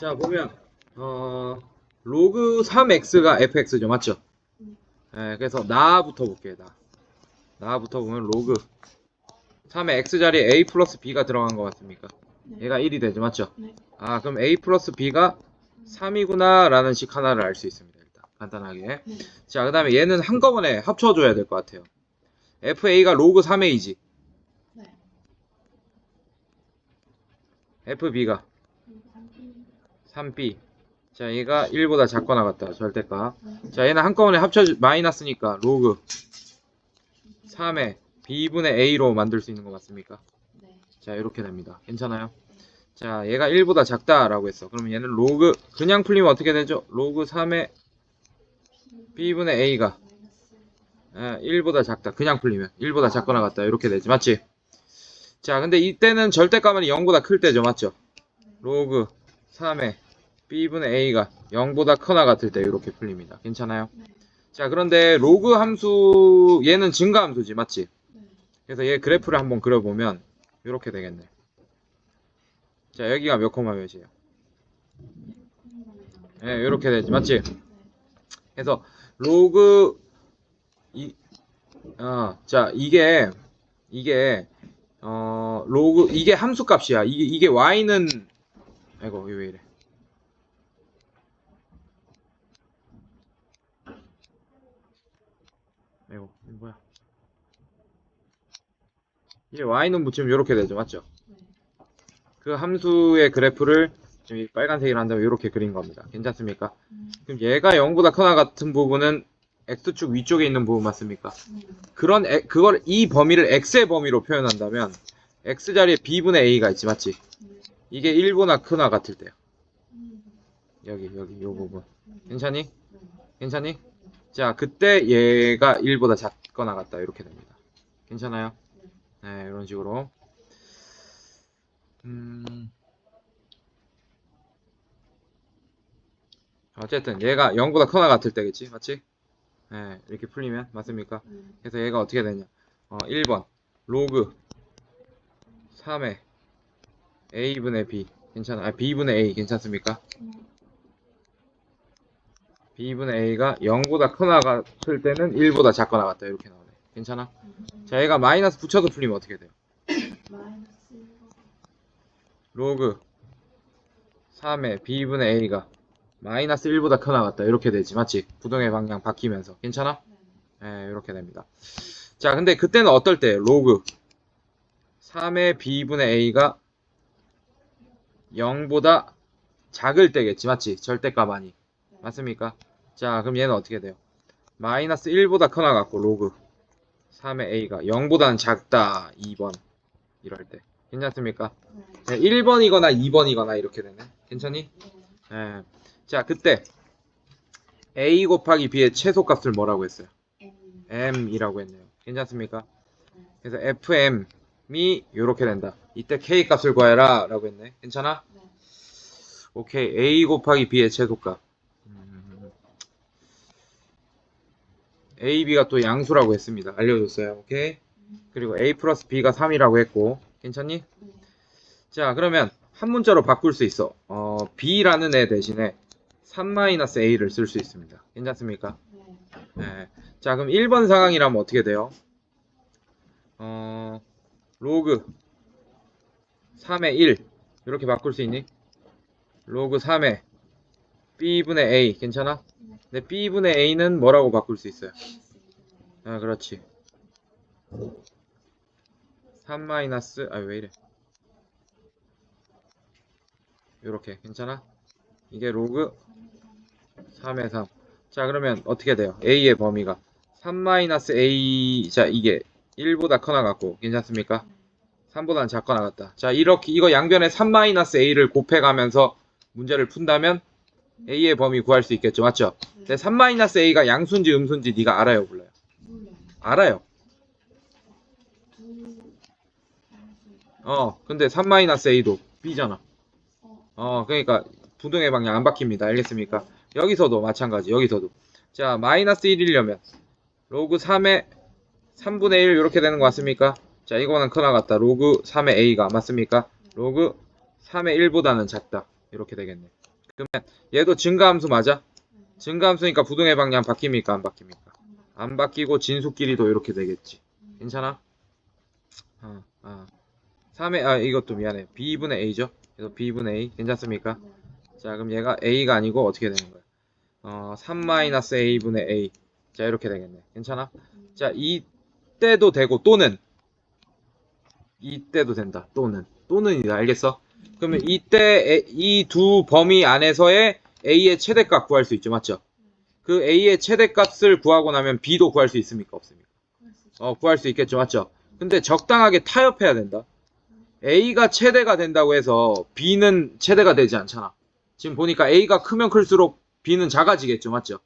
자 보면 어 로그 3x가 fx죠 맞죠? 네, 그래서 나부터 볼게요 나 나부터 보면 로그 3의 x 자리에 a 플러스 b가 들어간 것 같습니까? 네. 얘가 1이 되죠 맞죠? 네. 아 그럼 a 플러스 b가 3이구나 라는 식 하나를 알 수 있습니다 일단 간단하게 네. 자그 다음에 얘는 한꺼번에 합쳐줘야 될 것 같아요 fa가 로그 3a지 네. fb가 3b 자 얘가 1보다 작거나 같다 절대값 자 얘는 한꺼번에 합쳐 마이너스니까 로그 3의 b분의 a로 만들 수 있는 거 맞습니까? 네. 자 이렇게 됩니다 괜찮아요? 자 얘가 1보다 작다라고 했어 그러면 얘는 로그 그냥 풀리면 어떻게 되죠? 로그 3의 b분의 a가 예, 1보다 작다 그냥 풀리면 1보다 작거나 같다 이렇게 되지 맞지? 자 근데 이때는 절대값은 0보다 클 때죠 맞죠? 로그 3의 b분의 a가 0보다 커나 같을 때 이렇게 풀립니다 괜찮아요? 네. 자 그런데 로그 함수 얘는 증가 함수지 맞지? 네. 그래서 얘 그래프를 한번 그려보면 이렇게 되겠네 자 여기가 몇 코마 몇이에요? 예 이렇게 되지 맞지? 그래서 로그 이, 어, 자 이게 이게 어 로그 이게 함수 값이야. 이게 이게 y는 아이고 왜 이래? 아이고 이거 뭐야? 이게 y는 붙이면 이렇게 되죠, 맞죠? 네. 그 함수의 그래프를 여기 빨간색으로 한다면 이렇게 그린 겁니다. 괜찮습니까? 음. 그럼 얘가 0보다 커나 같은 부분은 x축 위쪽에 있는 부분 맞습니까? 음. 그런 에- 그걸 이 범위를 x의 범위로 표현한다면 x 자리에 b분의 a가 있지 맞지? 네. 이게 1보다 크나 같을 때요. 음. 여기 여기 요 부분 음. 괜찮니? 네. 괜찮니? 자 그때 얘가 1보다 작거나 같다 이렇게 됩니다. 괜찮아요? 네 이런 식으로 음 어쨌든 얘가 0보다 커나 같을 때겠지 맞지? 네 이렇게 풀리면 맞습니까? 음. 그래서 얘가 어떻게 되냐? 어, 1번 로그 3의 a분의 b 괜찮아? 아 b분의 a 괜찮습니까? 음. b분의 a가 0보다 커나 같을 때는 1보다 작거나 같다 이렇게 나오네. 괜찮아? 음. 자 얘가 마이너스 붙여서 풀리면 어떻게 돼요? 로그 3의 b분의 a가 마이너스 1보다 커나 같다 이렇게 되지 맞지? 부동의 방향 바뀌면서 괜찮아? 네. 예, 이렇게 됩니다. 자, 근데 그때는 어떨 때예요? 로그 3의 b분의 a가 0보다 작을 때겠지, 맞지? 절대값 아니. 맞습니까? 자, 그럼 얘는 어떻게 돼요? 마이너스 1보다 커나 갖고 로그 3의 a가 0보다는 작다, 2번. 이럴 때. 괜찮습니까? 네. 네, 1번이거나 2번이거나 이렇게 되네. 괜찮니? 네. 예. 자, 그때 a 곱하기 b의 최소값을 뭐라고 했어요? M. m이라고 했네요. 괜찮습니까? 그래서 fm이 이렇게 된다. 이때 k 값을 구해라 라고 했네. 괜찮아? 네. 오케이. a 곱하기 b의 최소값. A, b가 또 양수라고 했습니다. 알려줬어요. 오케이. 그리고 a 플러스 b가 3이라고 했고. 괜찮니? 네. 자, 그러면 한 문자로 바꿀 수 있어. 어, b라는 애 대신에 3-a를 쓸 수 있습니다. 괜찮습니까? 네. 네. 자, 그럼 1번 상황이라면 어떻게 돼요? 어, 로그 3의 1 이렇게 바꿀 수 있니? 로그 3의 b분의 a 괜찮아? 근데 b분의 a는 뭐라고 바꿀 수 있어요? 아, 그렇지. 3 마이너스 아, 왜 이래? 요렇게 괜찮아? 이게 로그 3의 3. 자, 그러면 어떻게 돼요? a의 범위가 3-a 자, 이게 1보다 커나 같고 괜찮습니까? 3보다는 작거나 같다. 자, 이렇게 이거 양변에 3-a를 곱해 가면서 문제를 푼다면 a의 범위 구할 수 있겠죠. 맞죠? 근데 3-a가 양수인지 음수인지 네가 알아요, 몰라요? 알아요. 두 양수. 어, 근데 3-a도 b잖아. 어. 어, 그러니까 부등의 방향 안 바뀝니다. 알겠습니까? 여기서도 마찬가지. 여기서도. 자, 마이너스 1이려면 로그 3의 3분의 1 이렇게 되는 거 맞습니까? 자, 이거는 커나 같다. 로그 3의 a가 맞습니까? 로그 3의 1보다는 작다. 이렇게 되겠네. 그러면 얘도 증가함수 맞아? 네. 증가함수니까 부등의 방향 바뀝니까? 안 바뀝니까? 안 바뀌- 안 바뀌고 진수 길이도 이렇게 되겠지. 음. 괜찮아? 아, 아. 3의, 아, 이것도 미안해. b분의 a죠? 그래서 b분의 a. 괜찮습니까? 네. 자, 그럼 얘가 a가 아니고 어떻게 되는 거야? 어, 3-a분의 a. 자, 이렇게 되겠네. 괜찮아? 음. 자, 이때도 되고, 또는. 이때도 된다. 또는. 또는이다. 알겠어? 그러면 이때 이 두 범위 안에서의 a의 최대값 구할 수 있죠. 맞죠? 그 a의 최대값을 구하고 나면 b도 구할 수 있습니까? 없습니까? 어, 구할 수 있겠죠. 맞죠? 근데 적당하게 타협해야 된다. a가 최대가 된다고 해서 b는 최대가 되지 않잖아. 지금 보니까 a가 크면 클수록 b는 작아지겠죠. 맞죠?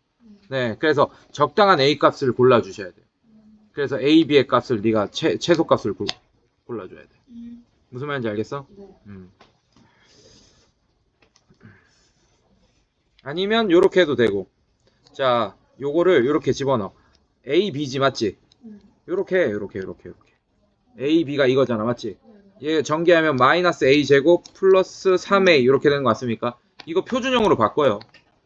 네. 네. 그래서 적당한 a 값을 골라 주셔야 돼요. 음. 그래서 a, b의 값을 네가 최, 최소 값을 골- 골라줘야 돼. 음. 무슨 말인지 알겠어? 네. 음. 아니면 요렇게 해도 되고. 자, 요거를 요렇게 집어넣어. a, b지 맞지? 음. 요렇게 해, 요렇게 요렇게 요렇게. a, b가 이거잖아. 맞지? 네. 얘 전개하면 마이너스 a 제곱 플러스 3a 이렇게 되는 거 맞습니까? 이거 표준형으로 바꿔요.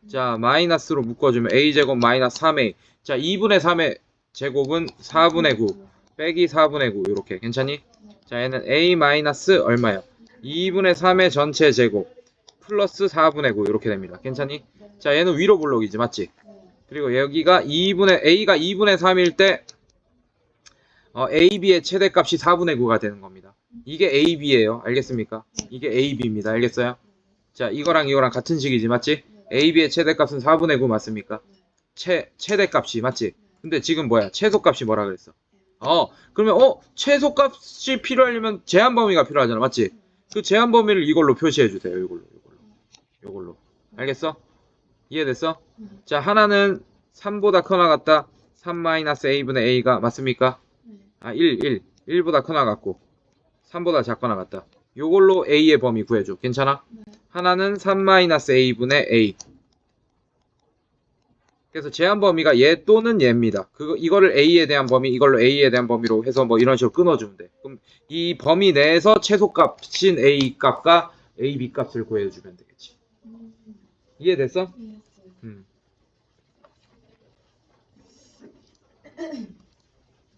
자, 마이너스로 묶어주면 a 제곱 마이너스 3a. 자, 2분의 3의 제곱은 4분의 9 빼기 4분의 9 이렇게 괜찮니? 자, 얘는 a 마이너스 얼마요? 2분의 3의 전체 제곱 플러스 4분의 9 이렇게 됩니다. 괜찮니? 네. 자, 얘는 위로 블록이지 맞지? 네. 그리고 여기가 2분의 a가 2분의 3일 때 어, AB의 최대값이 4분의 9가 되는 겁니다. 이게 AB예요. 알겠습니까? 이게 AB입니다. 알겠어요? 자, 이거랑 이거랑 같은 식이지, 맞지? AB의 최대값은 4분의 9 맞습니까? 최, 최대값이, 맞지? 근데 지금 뭐야? 최소값이 뭐라 그랬어? 어, 그러면, 어, 최소값이 필요하려면 제한 범위가 필요하잖아, 맞지? 그 제한 범위를 이걸로 표시해 주세요, 이걸로, 이걸로. 이걸로. 알겠어? 이해됐어? 네. 자, 하나는 3보다 커나 같다. 3-a분의 a가 맞습니까? 네. 아, 1, 1. 1보다 커나 같고 3보다 작거나 같다. 요걸로 a의 범위 구해줘. 괜찮아? 네. 하나는 3-a분의 a. 그래서 제한 범위가 얘 또는 얘입니다. 그거 이거를 a에 대한 범위, 이걸로 a에 대한 범위로 해서 뭐 이런 식으로 끊어주면 돼. 그럼 이 범위 내에서 최소값인 a 값과 a, b 값을 구해주면 되겠지. 음. 이해됐어? 이해했어요. 음.